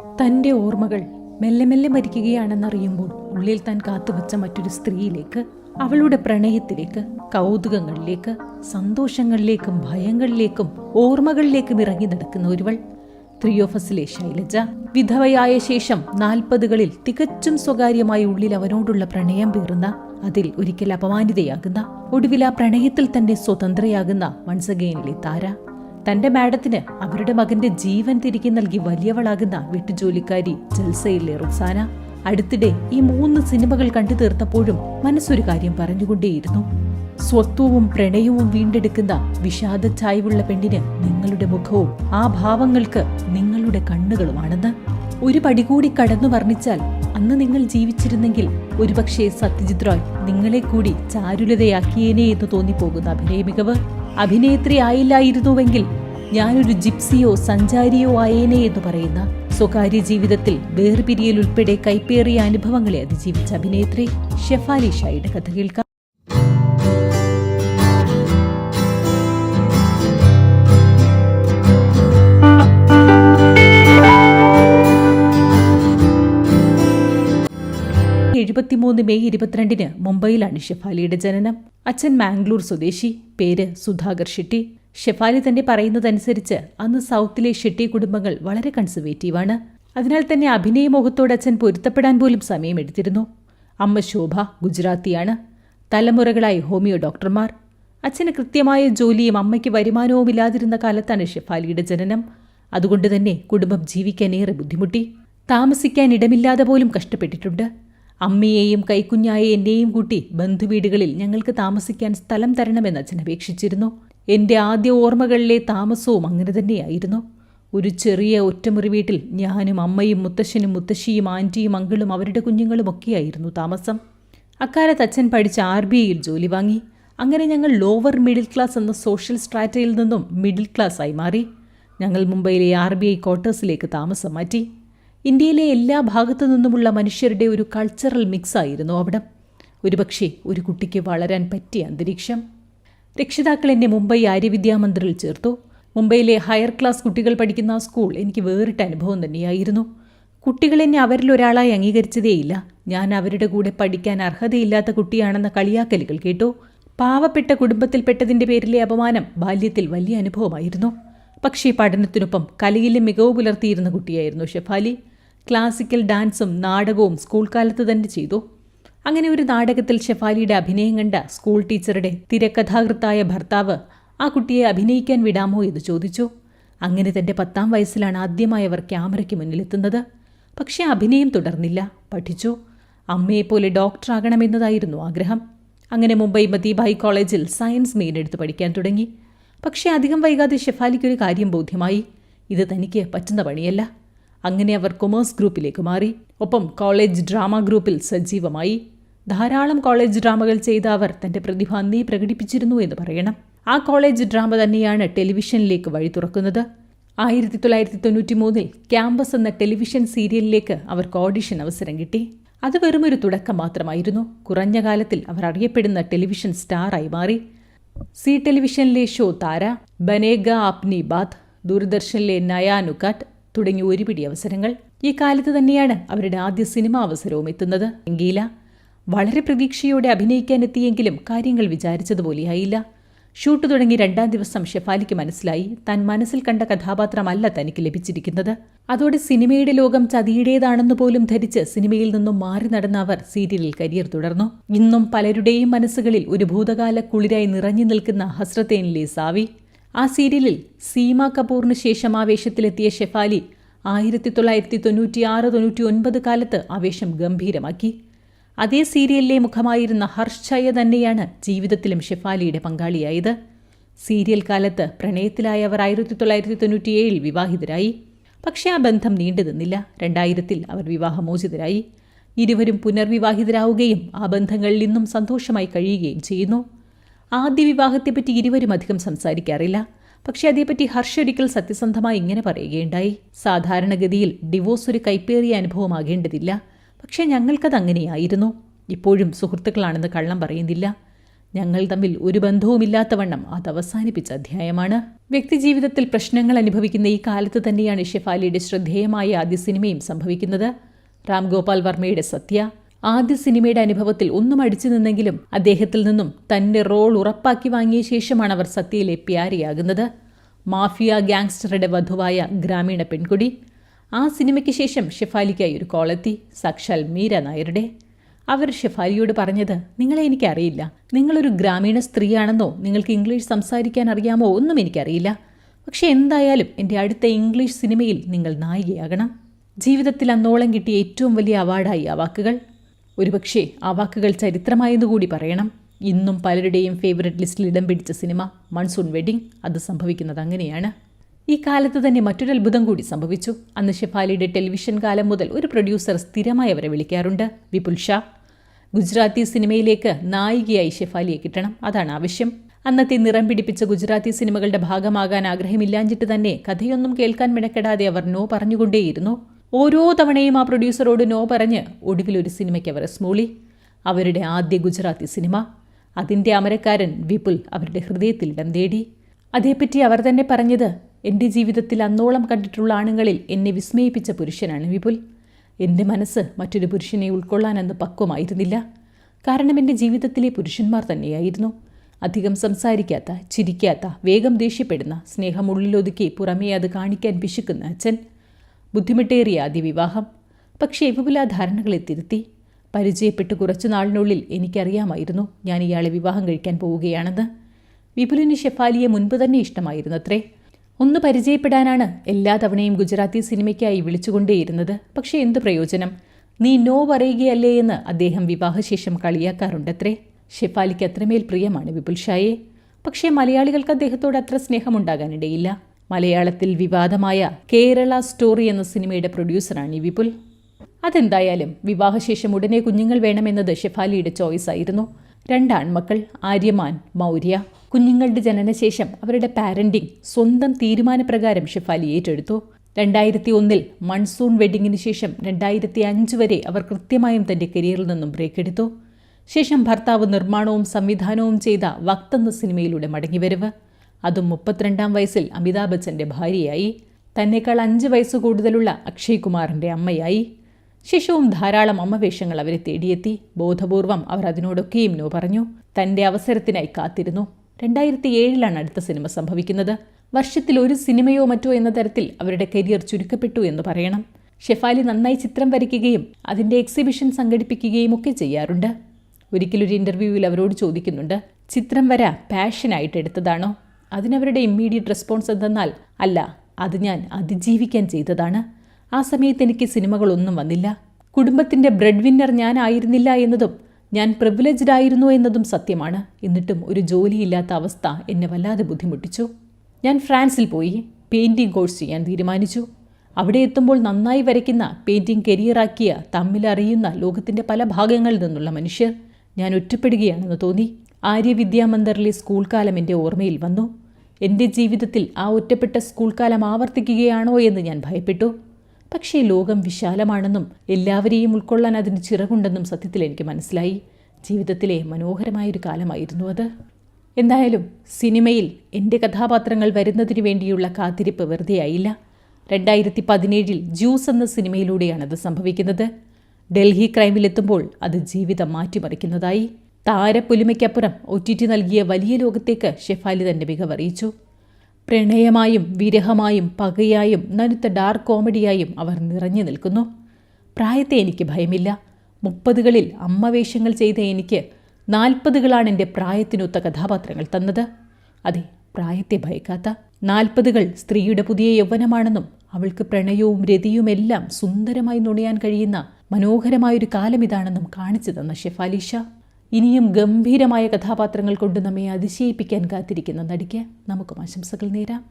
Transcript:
തന്റെ ഓർമ്മകൾ മെല്ലെ മെല്ലെ മരിക്കുകയാണെന്നറിയുമ്പോൾ ഉള്ളിൽ താൻ കാത്തുവച്ച മറ്റൊരു സ്ത്രീയിലേക്ക് അവളുടെ പ്രണയത്തിലേക്ക് കൗതുകങ്ങളിലേക്ക് സന്തോഷങ്ങളിലേക്കും ഭയങ്ങളിലേക്കും ഓർമ്മകളിലേക്കും ഇറങ്ങി നടക്കുന്ന ഒരുവൾ. ത്രിയോഫസിലെ ശൈലജ വിധവയായ ശേഷം നാൽപ്പതുകളിൽ തികച്ചും സ്വകാര്യമായി ഉള്ളിൽ അവനോടുള്ള പ്രണയം പേറുന്ന അതിൽ ഒരിക്കൽ അപമാനിതയാകുന്ന ഒടുവിൽ ആ പ്രണയത്തിൽ തന്നെ സ്വതന്ത്രയാകുന്ന വൺസഗെയിനിലെ താര. തന്റെ മാഡത്തിന് അവരുടെ മകന്റെ ജീവൻ തിരികെ നൽകി വലിയവളാകുന്ന വീട്ടുജോലിക്കാരി ജൽസയിലെ റുക്സാന അടുത്തിടെ ഈ മൂന്ന് സിനിമകൾ കണ്ടു തീർത്തപ്പോഴും മനസ്സൊരു കാര്യം പറഞ്ഞുകൊണ്ടേയിരുന്നു. സ്വത്വവും പ്രണയവും വീണ്ടെടുക്കുന്ന വിഷാദ ചായ്വുള്ള പെണ്ണിന് നിങ്ങളുടെ മുഖവും ആ ഭാവങ്ങൾക്ക് നിങ്ങളുടെ കണ്ണുകളുമാണെന്ന്. ഒരു പടി കൂടി കടന്നു വർണിച്ചാൽ അന്ന് നിങ്ങൾ ജീവിച്ചിരുന്നെങ്കിൽ ഒരുപക്ഷെ സത്യജിത് റോയ് നിങ്ങളെ കൂടി ചാരുലതയാക്കിയേനെ എന്ന് തോന്നിപ്പോകുന്ന അഭിനയ മികവ്. അഭിനേത്രി ആയില്ലായിരുന്നുവെങ്കിൽ ഞാനൊരു ജിപ്സിയോ സഞ്ചാരിയോ ആയേനെ എന്ന് പറയുന്ന സ്വകാര്യ ജീവിതത്തിൽ വേർപിരിയൽ ഉൾപ്പെടെ കൈപ്പേറിയ അനുഭവങ്ങളെ അതിജീവിച്ച അഭിനേത്രി ഷെഫാലി ഷായുടെ കഥ കേൾക്കാം. എഴുപത്തിമൂന്ന് മെയ് ഇരുപത്തിരണ്ടിന് മുംബൈയിലാണ് ഷെഫാലിയുടെ ജനനം. അച്ഛൻ മാംഗ്ലൂർ സ്വദേശി പേര് സുധാകർ ഷെട്ടി. ഷെഫാലി തന്നെ പറയുന്നതനുസരിച്ച് അന്ന് സൗത്തിലെ ഷെട്ടി കുടുംബങ്ങൾ വളരെ കൺസർവേറ്റീവാണ് അതിനാൽ തന്നെ അഭിനയ അഭിനയമോഹത്തോട് അച്ഛൻ പൊരുത്തപ്പെടാൻ പോലും സമയമെടുത്തിരുന്നു അമ്മ ശോഭ ഗുജറാത്തിയാണ്. തലമുറകളായി ഹോമിയോ ഡോക്ടർമാർ. അച്ഛന് കൃത്യമായ ജോലിയും അമ്മയ്ക്ക് വരുമാനവും ഇല്ലാതിരുന്ന കാലത്താണ് ഷെഫാലിയുടെ ജനനം. അതുകൊണ്ട് തന്നെ കുടുംബം ജീവിക്കാനേറെ ബുദ്ധിമുട്ടി. താമസിക്കാൻ ഇടമില്ലാതെ പോലും കഷ്ടപ്പെട്ടിട്ടുണ്ട്. അമ്മയെയും കൈക്കുഞ്ഞായ എന്നെയും കൂട്ടി ബന്ധുവീടുകളിൽ ഞങ്ങൾക്ക് താമസിക്കാൻ സ്ഥലം തരണമെന്ന് അച്ഛൻ അപേക്ഷിച്ചിരുന്നു. എന്റെ ആദ്യ ഓർമ്മകളിലെ താമസവും അങ്ങനെ തന്നെയായിരുന്നു. ഒരു ചെറിയ ഒറ്റമുറി വീട്ടിൽ ഞാനും അമ്മയും മുത്തശ്ശനും മുത്തശ്ശിയും ആന്റിയും അങ്കിളും അവരുടെ കുഞ്ഞുങ്ങളും ഒക്കെയായിരുന്നു താമസം. അക്കാലത്ത് അച്ഛൻ പഠിച്ച ആർ ബി ഐയിൽ ജോലി വാങ്ങി. അങ്ങനെ ഞങ്ങൾ ലോവർ മിഡിൽ ക്ലാസ് എന്ന സോഷ്യൽ സ്ട്രാറ്റയിൽ നിന്നും മിഡിൽ ക്ലാസ് ആയി മാറി. ഞങ്ങൾ മുംബൈയിലെ ആർ ബി ഐ ക്വാർട്ടേഴ്സിലേക്ക് താമസം മാറ്റി. ഇന്ത്യയിലെ എല്ലാ ഭാഗത്തു നിന്നുമുള്ള മനുഷ്യരുടെ ഒരു കൾച്ചറൽ മിക്സ് ആയിരുന്നു അവിടെ. ഒരുപക്ഷെ ഒരു കുട്ടിക്ക് വളരാൻ പറ്റിയ അന്തരീക്ഷം. രക്ഷിതാക്കൾ എന്നെ മുംബൈ ആര്യവിദ്യാമന്ദിറിൽ ചേർത്തു. മുംബൈയിലെ ഹയർ ക്ലാസ് കുട്ടികൾ പഠിക്കുന്ന ആ സ്കൂൾ എനിക്ക് വേറിട്ട അനുഭവം തന്നെയായിരുന്നു. കുട്ടികൾ എന്നെ അവരിലൊരാളായി അംഗീകരിച്ചതേയില്ല. ഞാൻ അവരുടെ കൂടെ പഠിക്കാൻ അർഹതയില്ലാത്ത കുട്ടിയാണെന്ന കളിയാക്കലുകൾ കേട്ടു. പാവപ്പെട്ട കുടുംബത്തിൽപ്പെട്ടതിന്റെ പേരിലെ അപമാനം ബാല്യത്തിൽ വലിയ അനുഭവമായിരുന്നു. പക്ഷേ പഠനത്തിനൊപ്പം കലയിലെ മികവ് പുലർത്തിയിരുന്ന കുട്ടിയായിരുന്നു ഷെഫാലി. ക്ലാസിക്കൽ ഡാൻസും നാടകവും സ്കൂൾ കാലത്ത് തന്നെ ചെയ്തു. അങ്ങനെ ഒരു നാടകത്തിൽ ഷെഫാലിയുടെ അഭിനയം കണ്ട സ്കൂൾ ടീച്ചറുടെ തിരക്കഥാകൃത്തായ ഭർത്താവ് ആ കുട്ടിയെ അഭിനയിക്കാൻ വിടാമോ എന്ന് ചോദിച്ചു. അങ്ങനെ തന്റെ പത്താം വയസ്സിലാണ് ആദ്യമായി അവർ ക്യാമറയ്ക്ക് മുന്നിലെത്തുന്നത്. പക്ഷേ അഭിനയം തുടർന്നില്ല. പഠിച്ചു. അമ്മയെപ്പോലെ ഡോക്ടറാകണമെന്നതായിരുന്നു ആഗ്രഹം. അങ്ങനെ മുംബൈ മതിബായി കോളേജിൽ സയൻസ് മെയിൻ എടുത്ത് പഠിക്കാൻ തുടങ്ങി. പക്ഷേ അധികം വൈകാതെ ഷെഫാലിക്കൊരു കാര്യം ബോധ്യമായി. ഇത് തനിക്ക് പറ്റുന്ന പണിയല്ല. അങ്ങനെ അവർ കൊമേഴ്സ് ഗ്രൂപ്പിലേക്ക് മാറി. ഒപ്പം കോളേജ് ഡ്രാമ ഗ്രൂപ്പിൽ സജീവമായി. ധാരാളം കോളേജ് ഡ്രാമകൾ ചെയ്ത അവർ തന്റെ പ്രതിഭ അന്നേ പ്രകടിപ്പിച്ചിരുന്നു എന്ന് പറയണം. ആ കോളേജ് ഡ്രാമ തന്നെയാണ് ടെലിവിഷനിലേക്ക് വഴി തുറക്കുന്നത്. ആയിരത്തി തൊള്ളായിരത്തി തൊണ്ണൂറ്റി മൂന്നിൽ ക്യാമ്പസ് എന്ന ടെലിവിഷൻ സീരിയലിലേക്ക് അവർക്ക് ഓഡിഷൻ അവസരം കിട്ടി. അത് വെറുമൊരു തുടക്കം മാത്രമായിരുന്നു. കുറഞ്ഞ കാലത്തിൽ അവർ അറിയപ്പെടുന്ന ടെലിവിഷൻ സ്റ്റാറായി മാറി. സി ടെലിവിഷനിലെ ഷോ താര ബനേഗ ആപ്നി ബാത് ദൂരദർശനിലെ നയാ നുക്കാറ്റ് ഒരു പിടി അവസരങ്ങൾ ഈ കാലത്ത് തന്നെയാണ് അവരുടെ ആദ്യ സിനിമാ അവസരവും എത്തുന്നത്. എങ്കില വളരെ പ്രതീക്ഷയോടെ അഭിനയിക്കാൻ എത്തിയെങ്കിലും കാര്യങ്ങൾ വിചാരിച്ചതുപോലെയായില്ല. ഷൂട്ട് തുടങ്ങി രണ്ടാം ദിവസം ഷെഫാലിക്ക് മനസ്സിലായി താൻ മനസ്സിൽ കണ്ട കഥാപാത്രമല്ല തനിക്ക് ലഭിച്ചിരിക്കുന്നത്. അതോടെ സിനിമയുടെ ലോകം ചതിയുടേതാണെന്ന് പോലും ധരിച്ച് സിനിമയിൽ നിന്നും മാറി നടന്ന അവർ സീരിയലിൽ കരിയർ തുടർന്നു. ഇന്നും പലരുടെയും മനസ്സുകളിൽ ഒരു ഭൂതകാല കുളിരായി നിറഞ്ഞു നിൽക്കുന്ന ഹസ്രത്തേനിലെ സാവി. ആ സീരിയലിൽ സീമ കപൂറിന് ശേഷം ആവേശത്തിലെത്തിയ ഷെഫാലി ആയിരത്തി തൊള്ളായിരത്തി തൊണ്ണൂറ്റിയാറ് തൊണ്ണൂറ്റി ഒൻപത് കാലത്ത് ആവേശം ഗംഭീരമാക്കി. അതേ സീരിയലിലെ മുഖമായിരുന്ന ഹർഷയ തന്നെയാണ് ജീവിതത്തിലും ഷെഫാലിയുടെ പങ്കാളിയായത്. സീരിയൽ കാലത്ത് പ്രണയത്തിലായ അവർ ആയിരത്തി തൊള്ളായിരത്തി തൊണ്ണൂറ്റിയേഴിൽ വിവാഹിതരായി. പക്ഷേ ആ ബന്ധം നീണ്ടു നിന്നില്ല രണ്ടായിരത്തിൽ അവർ വിവാഹമോചിതരായി. ഇരുവരും പുനർവിവാഹിതരാവുകയും ആ ബന്ധങ്ങളിൽ നിന്നും സന്തോഷമായി കഴിയുകയും ചെയ്യുന്നു. ആദ്യ വിവാഹത്തെപ്പറ്റി ഇരുവരും അധികം സംസാരിക്കാറില്ല. പക്ഷേ അതേപ്പറ്റി ഹർഷ ഒരിക്കൽ സത്യസന്ധമായി ഇങ്ങനെ പറയുകയുണ്ടായി. സാധാരണഗതിയിൽ ഡിവോഴ്സ് ഒരു കൈപ്പേറിയ അനുഭവമാകേണ്ടതില്ല. പക്ഷേ ഞങ്ങൾക്കത് അങ്ങനെയായിരുന്നു ഇപ്പോഴും സുഹൃത്തുക്കളാണെന്ന് കള്ളം പറയുന്നില്ല. ഞങ്ങൾ തമ്മിൽ ഒരു ബന്ധവുമില്ലാത്തവണ്ണം അത് അവസാനിപ്പിച്ച അധ്യായമാണ്. വ്യക്തിജീവിതത്തിൽ പ്രശ്നങ്ങൾ അനുഭവിക്കുന്ന ഈ കാലത്ത് തന്നെയാണ് ഷെഫാലിയുടെ ശ്രദ്ധേയമായ ആദ്യ സിനിമയും സംഭവിക്കുന്നത്. രാം ഗോപാൽ വർമ്മയുടെ സത്യ ആദ്യ സിനിമയുടെ അനുഭവത്തിൽ ഒന്നും അടിച്ചു നിന്നെങ്കിലും അദ്ദേഹത്തിൽ നിന്നും തന്റെ റോൾ ഉറപ്പാക്കി വാങ്ങിയ ശേഷമാണ് അവർ സത്യയിലെ പ്യാരിയാകുന്നത് മാഫിയ ഗാങ്സ്റ്ററുടെ വധുവായ ഗ്രാമീണ പെൺകുടി. ആ സിനിമയ്ക്ക് ശേഷം ഷെഫാലിക്കായി ഒരു കോളെത്തി സാക്ഷാൽ മീര നായരുടെ. അവർ ഷെഫാലിയോട് പറഞ്ഞത് നിങ്ങളെ എനിക്കറിയില്ല. നിങ്ങളൊരു ഗ്രാമീണ സ്ത്രീയാണെന്നോ നിങ്ങൾക്ക് ഇംഗ്ലീഷ് സംസാരിക്കാൻ അറിയാമോ ഒന്നും എനിക്കറിയില്ല. പക്ഷെ എന്തായാലും എന്റെ അടുത്ത ഇംഗ്ലീഷ് സിനിമയിൽ നിങ്ങൾ നായികയാകണം. ജീവിതത്തിൽ അന്നോളം കിട്ടിയ ഏറ്റവും വലിയ അവാർഡായി ആ വാക്കുകൾ. ഒരുപക്ഷെ ആ വാക്കുകൾ ചരിത്രമായെന്ന് കൂടി പറയണം. ഇന്നും പലരുടെയും ഫേവററ്റ് ലിസ്റ്റിൽ ഇടം പിടിച്ച സിനിമ മൺസൂൺ വെഡിങ്. അത് സംഭവിക്കുന്നത് അങ്ങനെയാണ്. ഈ കാലത്ത് തന്നെ മറ്റൊരു അത്ഭുതം കൂടി സംഭവിച്ചു. അന്ന് ഷെഫാലിയുടെ ടെലിവിഷൻ കാലം മുതൽ ഒരു പ്രൊഡ്യൂസർ സ്ഥിരമായി അവരെ വിളിക്കാറുണ്ട്. വിപുൽ ഷാ. ഗുജറാത്തി സിനിമയിലേക്ക് നായികയായി ഷെഫാലിയെ കിട്ടണം. അതാണ് ആവശ്യം. അന്നത്തെ നിറം പിടിപ്പിച്ച ഗുജറാത്തി സിനിമകളുടെ ഭാഗമാകാൻ ആഗ്രഹമില്ലാഞ്ഞിട്ട് തന്നെ കഥയൊന്നും കേൾക്കാൻ മിടക്കെടാതെ അവർ നോ പറഞ്ഞുകൊണ്ടേയിരുന്നു. ഓരോ തവണയും ആ പ്രൊഡ്യൂസറോട് നോ പറഞ്ഞ് ഒടുവിൽ ഒരു സിനിമയ്ക്ക് അവർ സ്മൂളി. അവരുടെ ആദ്യ ഗുജറാത്തി സിനിമ. അതിന്റെ അമരക്കാരൻ വിപുൽ അവരുടെ ഹൃദയത്തിൽ ഇടം തേടി. അതേപ്പറ്റി അവർ തന്നെ പറഞ്ഞത് എന്റെ ജീവിതത്തിൽ അന്നോളം കണ്ടിട്ടുള്ള ആണുങ്ങളിൽ എന്നെ വിസ്മയിപ്പിച്ച പുരുഷനാണ് വിപുൽ. എന്റെ മനസ്സ് മറ്റൊരു പുരുഷനെ ഉൾക്കൊള്ളാനെന്ന് പക്വമായിരുന്നില്ല. കാരണം എന്റെ ജീവിതത്തിലെ പുരുഷന്മാർ തന്നെയായിരുന്നു. അധികം സംസാരിക്കാത്ത ചിരിക്കാത്ത വേഗം ദേഷ്യപ്പെടുന്ന സ്നേഹമുള്ളിലൊതുക്കി പുറമേ അത് കാണിക്കാൻ പിശുക്കുന്ന അച്ഛൻ. ബുദ്ധിമുട്ടേറിയ ആദ്യ വിവാഹം പക്ഷേ വിപുല ധാരണകളെ തിരുത്തി. പരിചയപ്പെട്ട് കുറച്ചു നാളിനുള്ളിൽ എനിക്കറിയാമായിരുന്നു ഞാൻ ഇയാളെ വിവാഹം കഴിക്കാൻ പോവുകയാണെന്ന്. വിപുലിന് ഷെഫാലിയെ മുൻപ് തന്നെ ഇഷ്ടമായിരുന്നത്രേ. ഒന്ന് പരിചയപ്പെടാനാണ് എല്ലാ തവണയും ഗുജറാത്തി സിനിമയ്ക്കായി വിളിച്ചുകൊണ്ടേയിരുന്നത്. പക്ഷേ എന്ത് പ്രയോജനം? നീ നോ പറയുകയല്ലേ എന്ന് അദ്ദേഹം വിവാഹശേഷം കളിയാക്കാറുണ്ടത്രേ. ഷെഫാലിക്ക് അത്രമേൽ പ്രിയമാണ് വിപുൽ ഷായെ. പക്ഷേ മലയാളികൾക്ക് അദ്ദേഹത്തോട് അത്ര സ്നേഹമുണ്ടാകാനിടയില്ല. മലയാളത്തിൽ വിവാദമായ കേരള സ്റ്റോറി എന്ന സിനിമയുടെ പ്രൊഡ്യൂസറാണ് ഈ വിപുൽ. അതെന്തായാലും വിവാഹശേഷം ഉടനെ കുഞ്ഞുങ്ങൾ വേണമെന്നത് ഷെഫാലിയുടെ ചോയ്സ് ആയിരുന്നു. രണ്ടാൺമക്കൾ ആര്യമാൻ മൗര്യ. കുഞ്ഞുങ്ങളുടെ ജനനശേഷം അവരുടെ പാരന്റിംഗ് സ്വന്തം തീരുമാനപ്രകാരം ഷെഫാലി ഏറ്റെടുത്തു. രണ്ടായിരത്തി ഒന്നിൽ മൺസൂൺ വെഡിങ്ങിന് ശേഷം രണ്ടായിരത്തി അഞ്ച് വരെ അവർ കൃത്യമായും തന്റെ കരിയറിൽ നിന്നും ബ്രേക്ക് എടുത്തു ശേഷം ഭർത്താവ് നിർമ്മാണവും സംവിധാനവും ചെയ്ത വക്തെന്ന സിനിമയിലൂടെ മടങ്ങിവരവ്. അതും മുപ്പത്തിരണ്ടാം വയസ്സിൽ അമിതാഭ് ബച്ചന്റെ ഭാര്യയായി. തന്നെക്കാൾ അഞ്ച് വയസ്സ് കൂടുതലുള്ള അക്ഷയ് കുമാറിന്റെ അമ്മയായി. ശിശുവും ധാരാളം അമ്മവേഷങ്ങൾ അവരെ തേടിയെത്തി. ബോധപൂർവം അവർ അതിനോടൊക്കെയും നോ പറഞ്ഞു. തന്റെ അവസരത്തിനായി കാത്തിരുന്നു. രണ്ടായിരത്തി ഏഴിലാണ് അടുത്ത സിനിമ സംഭവിക്കുന്നത്. വർഷത്തിൽ ഒരു സിനിമയോ മറ്റോ എന്ന തരത്തിൽ അവരുടെ കരിയർ ചുരുക്കപ്പെട്ടു എന്ന് പറയണം. ഷെഫാലി നന്നായി ചിത്രം വരയ്ക്കുകയും അതിന്റെ എക്സിബിഷൻ സംഘടിപ്പിക്കുകയും ഒക്കെ ചെയ്യാറുണ്ട്. ഒരിക്കലൊരു ഇന്റർവ്യൂവിൽ അവരോട് ചോദിക്കുന്നുണ്ട് ചിത്രം വര പാഷനായിട്ട് എടുത്തതാണോ? അതിനവരുടെ ഇമ്മീഡിയറ്റ് റെസ്പോൺസ് എന്തെന്നാൽ അല്ല അത് ഞാൻ അതിജീവിക്കാൻ ചെയ്തതാണ്. ആ സമയത്ത് എനിക്ക് സിനിമകളൊന്നും വന്നില്ല. കുടുംബത്തിന്റെ ബ്രെഡ് വിന്നർ ഞാനായിരുന്നില്ല എന്നതും ഞാൻ പ്രിവിലേജ്ഡ് ആയിരുന്നു എന്നതും സത്യമാണ്. എന്നിട്ടും ഒരു ജോലിയില്ലാത്ത അവസ്ഥ എന്നെ വല്ലാതെ ബുദ്ധിമുട്ടിച്ചു. ഞാൻ ഫ്രാൻസിൽ പോയി പെയിന്റിംഗ് കോഴ്സ് ചെയ്യാൻ തീരുമാനിച്ചു. അവിടെ എത്തുമ്പോൾ നന്നായി വരയ്ക്കുന്ന പെയിന്റിംഗ് കരിയറാക്കിയ തമ്മിലറിയുന്ന ലോകത്തിന്റെ പല ഭാഗങ്ങളിൽ നിന്നുള്ള മനുഷ്യർ. ഞാൻ ഒറ്റപ്പെടുകയാണെന്ന് തോന്നി. ആര്യവിദ്യാമന്ദറിലെ സ്കൂൾ കാലം എന്റെ ഓർമ്മയിൽ വന്നു. എന്റെ ജീവിതത്തിൽ ആ ഒറ്റപ്പെട്ട സ്കൂൾ കാലം ആവർത്തിക്കുകയാണോ എന്ന് ഞാൻ ഭയപ്പെട്ടു. പക്ഷേ ലോകം വിശാലമാണെന്നും എല്ലാവരെയും ഉൾക്കൊള്ളാൻ അതിന് ചിറകുണ്ടെന്നും സത്യത്തിൽ എനിക്ക് മനസ്സിലായി. ജീവിതത്തിലെ മനോഹരമായൊരു കാലമായിരുന്നു അത്. എന്തായാലും സിനിമയിൽ എന്റെ കഥാപാത്രങ്ങൾ വരുന്നതിന് വേണ്ടിയുള്ള കാത്തിരിപ്പ് വെറുതെയായില്ല രണ്ടായിരത്തി പതിനേഴിൽ ജ്യൂസ് എന്ന സിനിമയിലൂടെയാണത് സംഭവിക്കുന്നത്. ഡൽഹി ക്രൈമിലെത്തുമ്പോൾ അത് ജീവിതം മാറ്റിമറിക്കുന്നതായി. താരപ്പൊലിമയ്ക്കപ്പുറം ഒ ടി ടി നൽകിയ വലിയ ലോകത്തേക്ക് ഷെഫാലി തന്റെ മികവറിയിച്ചു പ്രണയമായും വിരഹമായും പകയായും നനുത്ത ഡാർക്ക് കോമഡിയായും അവർ നിറഞ്ഞു നിൽക്കുന്നു. പ്രായത്തെ എനിക്ക് ഭയമില്ല. മുപ്പതുകളിൽ അമ്മവേഷങ്ങൾ ചെയ്ത എനിക്ക് നാൽപ്പതുകളാണ് എന്റെ പ്രായത്തിനൊത്ത കഥാപാത്രങ്ങൾ തന്നത്. അതെ പ്രായത്തെ ഭയക്കാത്ത. നാൽപ്പതുകൾ സ്ത്രീയുടെ പുതിയ യൗവനമാണെന്നും അവൾക്ക് പ്രണയവും രതിയുമെല്ലാം സുന്ദരമായി നുണയാൻ കഴിയുന്ന മനോഹരമായൊരു കാലം ഇതാണെന്നും കാണിച്ചു തന്ന ഷെഫാലിഷ ഇനിയും ഗംഭീരമായ കഥാപാത്രങ്ങൾ കൊണ്ട് നമ്മെ അതിശയിപ്പിക്കാൻ കാത്തിരിക്കുന്ന നടിക്ക് നമുക്കും ആശംസകൾ നേരാം.